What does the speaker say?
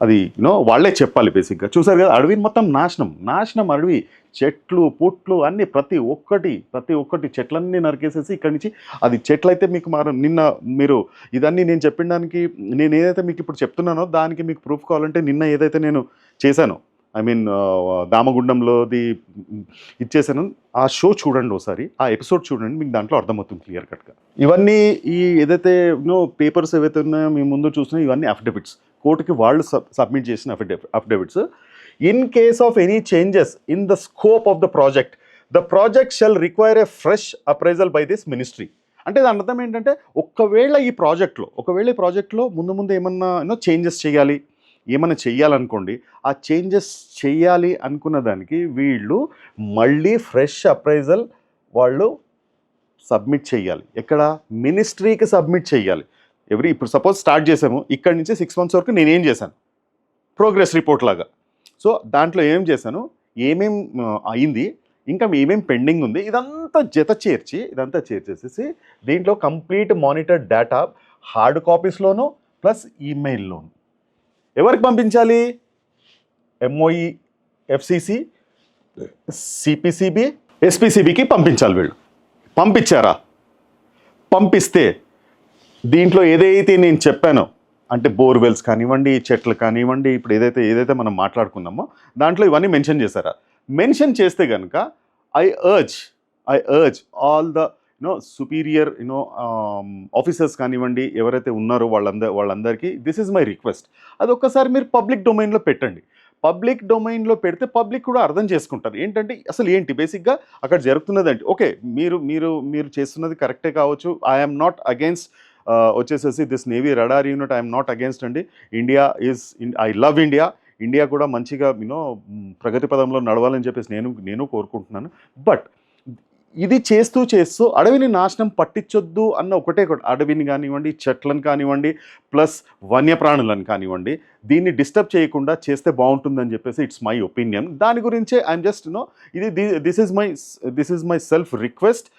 అది యూనో వాళ్ళే చెప్పాలి బేసిక్గా చూసారు కదా అడవిని మొత్తం నాశనం. నాశనం అడవి చెట్లు పుట్లు అన్ని ప్రతి ఒక్కటి ప్రతి ఒక్కటి చెట్లన్నీ నరికేసేసి ఇక్కడి నుంచి అది చెట్లు అయితే మీకు మారు నిన్న మీరు ఇదన్నీ నేను చెప్పిన దానికి నేను ఏదైతే మీకు ఇప్పుడు చెప్తున్నానో దానికి మీకు ప్రూఫ్ కావాలంటే నిన్న ఏదైతే నేను చేశానో ఐ మీన్ దామగుండంలోది ఇచ్చేసాను ఆ షో చూడండి ఒకసారి ఆ ఎపిసోడ్ చూడండి మీకు దాంట్లో అర్థమవుతుంది క్లియర్ కట్గా ఇవన్నీ ఈ ఏదైతే నో పేపర్స్ ఏవైతే ఉన్నాయో మీ ముందు చూస్తున్నాయో ఇవన్నీ అఫిడవిట్స్ కోర్టుకి వాళ్ళు సబ్మిట్ చేసిన affidavit affidavits in case of any changes in the scope of the project the project shall require a fresh appraisal by this ministry అంటే దాని అర్థం ఏంటంటే ఒకవేళ ఈ ప్రాజెక్ట్లో ఒకవేళ ఈ ప్రాజెక్ట్లో ముందు ముందు ఏమన్నా యూనో చేంజెస్ చేయాలి ఏమైనా చెయ్యాలనుకోండి ఆ చేంజెస్ చేయాలి అనుకున్న దానికి వీళ్ళు మళ్ళీ ఫ్రెష్ అప్రైజల్ వాళ్ళు సబ్మిట్ చేయాలి. ఎక్కడ? మినిస్ట్రీకి సబ్మిట్ చేయాలి. ఎవ్రీ ఇప్పుడు సపోజ్ స్టార్ట్ చేసాము ఇక్కడ నుంచి సిక్స్ మంత్స్ వరకు నేనేం చేశాను? ప్రోగ్రెస్ రిపోర్ట్ లాగా. సో దాంట్లో ఏం చేశాను? ఏమేం అయింది? ఇంకా ఏమేం పెండింగ్ ఉంది? ఇదంతా జత చేర్చి ఇదంతా చేర్చేసేసి దీంట్లో కంప్లీట్ మానిటర్ డేటా హార్డ్ కాపీస్లోను ప్లస్ ఈమెయిల్లోను ఎవరికి పంపించాలి? ఎంఓఈ ఎఫ్సిసి సిపిసిబి ఎస్పిసిబికి పంపించాలి వీళ్ళు. పంపించారా? పంపిస్తే దీంట్లో ఏదైతే నేను చెప్పానో అంటే బోర్వెల్స్ కానివ్వండి చెట్లు కానివ్వండి ఇప్పుడు ఏదైతే ఏదైతే మనం మాట్లాడుకున్నామో దాంట్లో ఇవన్నీ మెన్షన్ చేశారా? మెన్షన్ చేస్తే కనుక I urge I urge all the you know superior you know officers కానివ్వండి ఎవరైతే ఉన్నారో వాళ్ళందరూ వాళ్ళందరికీ దిస్ ఈజ్ మై రిక్వెస్ట్ అది ఒక్కసారి మీరు పబ్లిక్ డొమైన్లో పెట్టండి. పబ్లిక్ డొమైన్లో పెడితే పబ్లిక్ కూడా అర్థం చేసుకుంటారు. ఏంటంటే అసలు ఏంటి? బేసిక్గా అక్కడ జరుగుతున్నది అంటే ఓకే మీరు మీరు మీరు చేస్తున్నది కరెక్టే కావచ్చు. ఐఎమ్ నాట్ అగేన్స్ట్ వచ్చేసేసి this navy radar unit I'm not against అండి. India is I love India India కూడా మంచిగా యూనో ప్రగతి పదంలో నడవాలని చెప్పేసి నేను నేను కోరుకుంటున్నాను. బట్ ఇది చేస్తూ చేస్తూ అడవిని నాశనం పట్టించొద్దు అన్న ఒకటే ఒకటి అడవిని కానివ్వండి చెట్లను కానివ్వండి ప్లస్ వన్యప్రాణులను కానివ్వండి దీన్ని డిస్టర్బ్ చేయకుండా చేస్తే బాగుంటుందని చెప్పేసి ఇట్స్ మై ఒపీనియన్ దాని గురించే ఐఎమ్ జస్ట్ నో ఇది this is my this is my self request